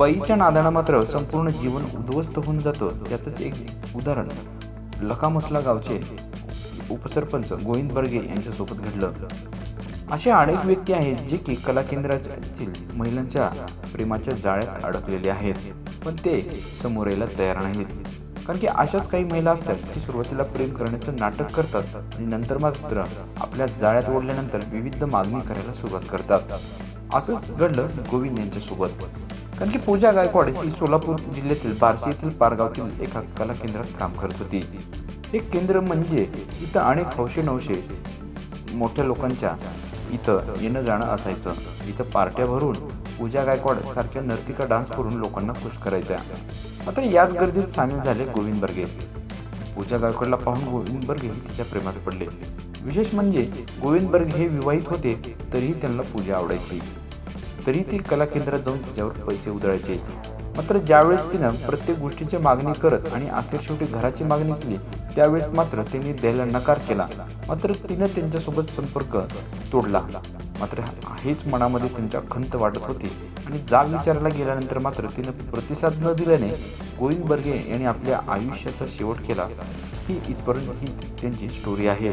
बाईच्या नादानं मात्र संपूर्ण जीवन उद्ध्वस्त होऊन जातं त्याचंच एक उदाहरण. लकामसला गावचे उपसरपंच गोविंद बर्गे यांच्यासोबत घडलं. असे अनेक व्यक्ती आहेत जे की कला केंद्रातील महिलांच्या प्रेमाच्या जाळ्यात अडकलेले आहेत पण ते समोर यायला तयार नाहीत. कारण की अशाच काही महिला असतात की सुरुवातीला प्रेम करण्याचं नाटक करतात आणि नंतर मात्र आपल्या जाळ्यात ओढल्यानंतर विविध मागणी करायला सुरुवात करतात. असंच घडलं गोविंद यांच्यासोबत. कारण की पूजा गायकवाड ही सोलापूर जिल्ह्यातील बार्शी येथील पारगावतील एका कला केंद्रात काम करत होती. हे केंद्र म्हणजे इथं अनेक हौशे नवशे मोठ्या लोकांच्या इथं येणं जाणं असायचं. इथं पार्ट्या भरून पूजा गायकवाड सारख्या नर्तिका डान्स करून लोकांना खुश करायच्या. मात्र याच गर्दीत सामील झाले गोविंद बर्गे. पूजा गायकवाडला पाहून गोविंद बर्गे तिच्या प्रेमात पडले. विशेष म्हणजे गोविंद बर्गे हे विवाहित होते तरीही त्यांना पूजा आवडायची. तरी ती कला केंद्रात जाऊन तिच्यावर पैसे उधळायचे मात्र ज्यावेळेस तिनं प्रत्येक गोष्टीची मागणी करत आणि अखेर शेवटी घराची मागणी केली त्यावेळेस मात्र त्यांनी द्यायला नकार केला. मात्र तिनं त्यांच्यासोबत संपर्क तोडला. मात्र हेच मनामध्ये त्यांच्या खंत वाटत होती आणि जाग विचारायला गेल्यानंतर मात्र तिनं प्रतिसाद न दिल्याने गोविंद बर्गे यांनी आपल्या आयुष्याचा शेवट केला. ही इथपर्यंत ही त्यांची स्टोरी आहे.